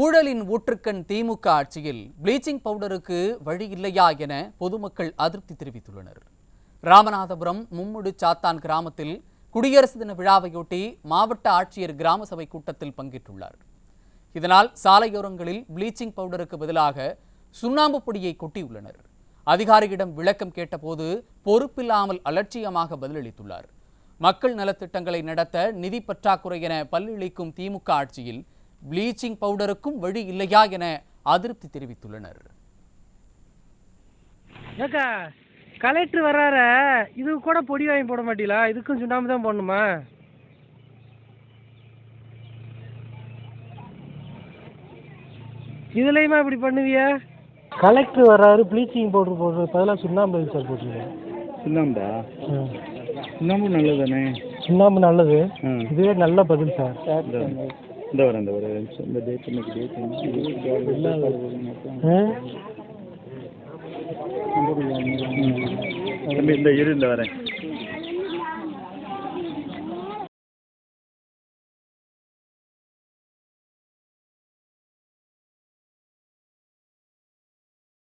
ஊழலின் ஊற்றுக்கண் திமுக ஆட்சியில் ப்ளீச்சிங் பவுடருக்கு வழி இல்லையா என பொதுமக்கள் அதிருப்தி தெரிவித்துள்ளனர். ராமநாதபுரம் மும்முடு சாத்தான் கிராமத்தில் குடியரசு தின விழாவையொட்டி மாவட்ட ஆட்சியர் கிராம சபை கூட்டத்தில் பங்கேற்றுள்ளார். இதனால் சாலையோரங்களில் ப்ளீச்சிங் பவுடருக்கு பதிலாக சுண்ணாம்பு பொடியை கொட்டியுள்ளனர். அதிகாரியிடம் விளக்கம் கேட்டபோது பொறுப்பில்லாமல் அலட்சியமாக பதிலளித்துள்ளார். மக்கள் நலத்திட்டங்களை நடத்த நிதி பற்றாக்குறை என பல்லிழிக்கும் திமுக ஆட்சியில் ப்ளீச்சிங் பவுடருக்கும் வழி இல்லையா என அதிருப்தி தெரிவித்துள்ளனர். ஏக்கா கலெக்டர் வர்றார இது கூட பொடி வாங்கி போட மாட்டீங்களா? இதுக்கும் சுண்ணாம்பு தான் போடணுமா? இதுலயுமா இப்படி பண்ணுவிய? கலெக்டர் வர்றாரு ப்ளீச்சிங் பவுடர் போடுறது பதிலாக சுண்ணாம்பு சார் போட்டுருக்கீங்க சுண்ணாம்பா? சுண்ணாம்பு நல்லது தானே சுண்ணாம்பு நல்லது. இதுவே நல்ல பதில் சார். இந்த வரேன் இந்த ஒரு நிமிஷம் இந்த டேட் இன்னைக்கு டேட்? இந்த இரு இந்த வரேன்